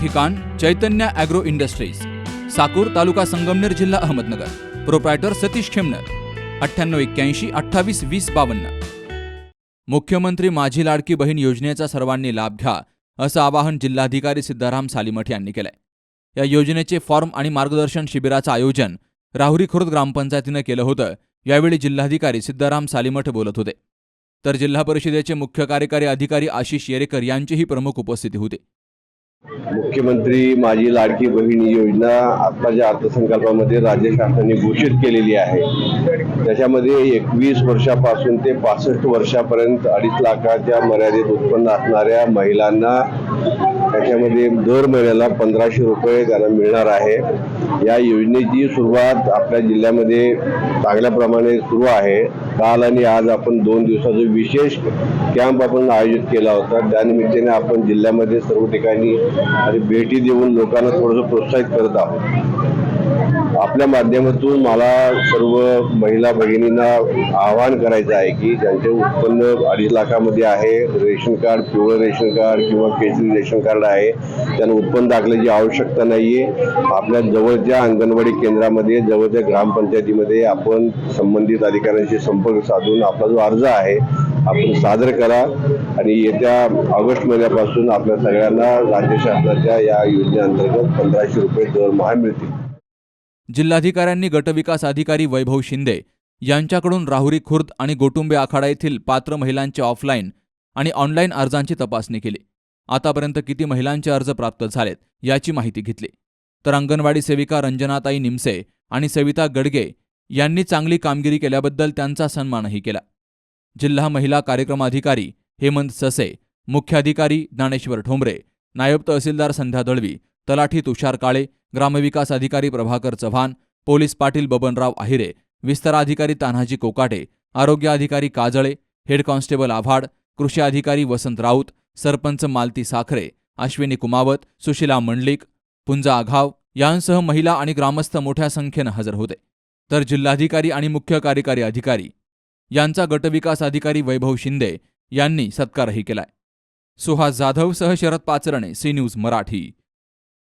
ठिकाण Chaitanya agro industries Sakur तालुका संगमनेर जिल्हा Ahmednagar. Proprietor Satish Khemnar अठ्ठ्याण्णव एक्क्याऐंशी अठ्ठावीस वीस बावन्न. मुख्यमंत्री माझी लाडकी बहीण योजनेचा सर्वांनी लाभ घ्या असं आवाहन जिल्हाधिकारी सिद्धाराम सालीमठ यांनी केलंय. या योजनेचे फॉर्म आणि मार्गदर्शन शिबिराचं आयोजन राहुरी खुर्द ग्रामपंचायतीनं केलं होतं यावेळी जिल्हाधिकारी सिद्धाराम सालीमठ बोलत होते. तर जिल्हा परिषदेचे मुख्य कार्यकारी अधिकारी आशिष येरेकर यांचीही प्रमुख उपस्थिती होती. मुख्यमंत्री माझी लाडकी बहीण योजना आत्ताच्या अर्थसंकल्पामध्ये राज्य शासनाने घोषित केलेली आहे. त्याच्यामध्ये एकवीस वर्षापासून ते पासष्ट वर्षापर्यंत अडीच लाखाच्या मर्यादित उत्पन्न असणाऱ्या महिलांना त्याच्यामध्ये दर महिन्याला पंधराशे रुपये त्यांना मिळणार आहे. या योजनेची सुरुवात आपल्या जिल्ह्यामध्ये चांगल्या प्रमाणे सुरू आहे. काल आणि आज आपण दोन दिवसाचा विशेष कॅम्प आपण आयोजित केला होता. त्यानिमित्ताने आपण जिल्ह्यामध्ये सर्व ठिकाणी आणि भेटी देऊन लोकांना थोडंसं प्रोत्साहित करत आहोत. आपल्या माध्यमातून मला सर्व महिला भगिनींना आवाहन करायचं आहे की ज्यांचे उत्पन्न अडीच लाखामध्ये आहे रेशन कार्ड पिवळं रेशन कार्ड किंवा केसरी रेशन कार्ड आहे त्यांना उत्पन्न दाखल्याची आवश्यकता नाहीये. आपल्या जवळच्या अंगणवाडी केंद्रामध्ये जवळच्या ग्रामपंचायतीमध्ये आपण संबंधित अधिकाऱ्यांशी संपर्क साधून आपला जो अर्ज आहे आपण सादर करा आणि येत्या ऑगस्ट महिन्यापासून आपल्या सगळ्यांना राज्य शासनाच्या या योजनेअंतर्गत पंधराशे रुपये दरमहा मिळतील. जिल्हाधिकाऱ्यांनी गटविकास अधिकारी वैभव शिंदे यांच्याकडून राहुरी खुर्द आणि गोटुंबे आखाडा येथील पात्र महिलांच्या ऑफलाईन आणि ऑनलाईन अर्जांची तपासणी केली. आतापर्यंत किती महिलांचे अर्ज प्राप्त झालेत याची माहिती घेतली. तर अंगणवाडी सेविका रंजनाताई निमसे आणि सविता गडगे यांनी चांगली कामगिरी केल्याबद्दल त्यांचा सन्मानही केला. जिल्हा महिला कार्यक्रमाधिकारी हेमंत ससे मुख्याधिकारी ज्ञानेश्वर ठोंबरे नायब तहसीलदार संध्या दळवी तलाठी तुषार काळे ग्रामविकास अधिकारी प्रभाकर चव्हाण पोलीस पाटील बबनराव आहिरे विस्ताराधिकारी तान्हाजी कोकाटे आरोग्य अधिकारी काजळे हेड कॉन्स्टेबल आव्हाड कृषी अधिकारी वसंत राऊत सरपंच मालती साखरे अश्विनी कुमावत सुशिला मंडलिक पुंजा आघाव यांसह महिला आणि ग्रामस्थ मोठ्या संख्येनं हजर होते. तर जिल्हाधिकारी आणि मुख्य कार्यकारी अधिकारी यांचा गटविकास अधिकारी वैभव शिंदे यांनी सत्कारही केलाय. Suhas जाधवसह Sharad Pacharne C news Marathi.